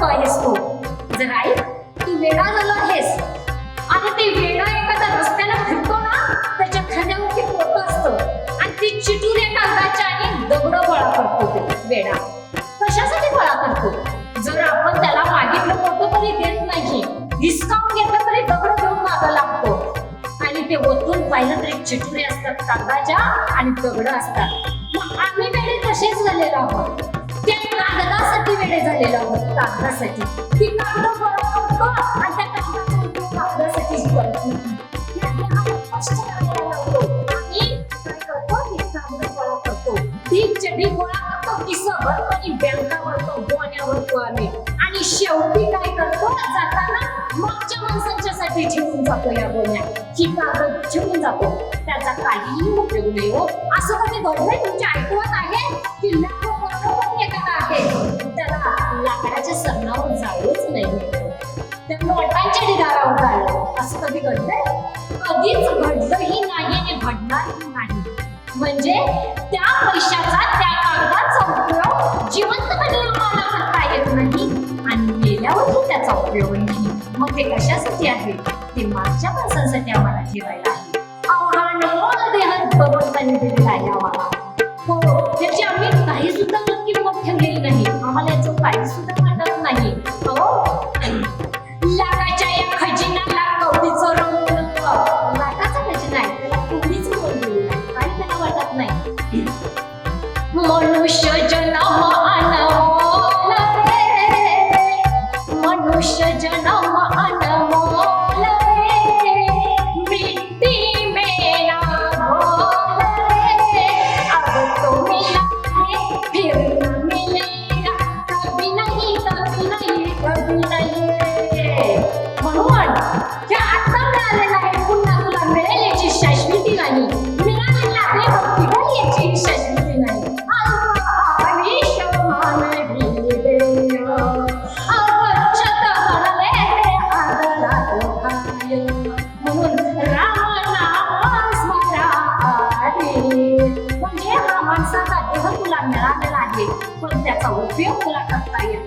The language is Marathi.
क हेस तो? इज राईट तू वेडा झाला हेस आता ते वेडा एखादा रस्त्याला फिरतो ना त्याच्या खांद्यावर ते पोत असतं. आणि ती चिटून एका अंगाच्या आणि दगड गोळा करतो ते वेडा. कशासाठी गोळा करतो? जर आपण त्याला मागितलं होतं तरी देत नाही हिसकावून घेतलं तरी दगड घेऊन मागं लागतो. आणि ते ओतून पाहिलं तरी चिटुरे असतात कागदाच्या आणि दगड असतात. मग आम्ही वेळे तसेच झालेलो आहोत. झालेला होता कागदासाठी ती कागद आणि त्या कागदासाठी आम्ही आणि शेवटी काय करतो? जाताना मागच्या माणसांच्यासाठी घेऊन जातो या गोण्या ही कागद घेऊन जातो. त्याचा काहीही उपयोग नाही हो. असं म्हणजे कधी घडलंय तुमच्या ऐकवत आहे? त्या नोटांच्या ढिगारावर जाळलं असं कधी घडलंय? कधीच घडलंही नाही आणि घडणारही नाही. म्हणजे त्या पैशाचा त्या कागदाचा उपयोग जिवंतपणे आम्हाला करता येत नाही आणि गेल्यावरही त्याचा उपयोग नाही. मग ते कशासाठी आहे? ते मागच्या माणसांसाठी आम्हाला ठेवायला आहे. आधी. म्हणजे हा माणसाचा देह तुला मिळालेला आहे पण त्याचा उपयोग तुला करता येत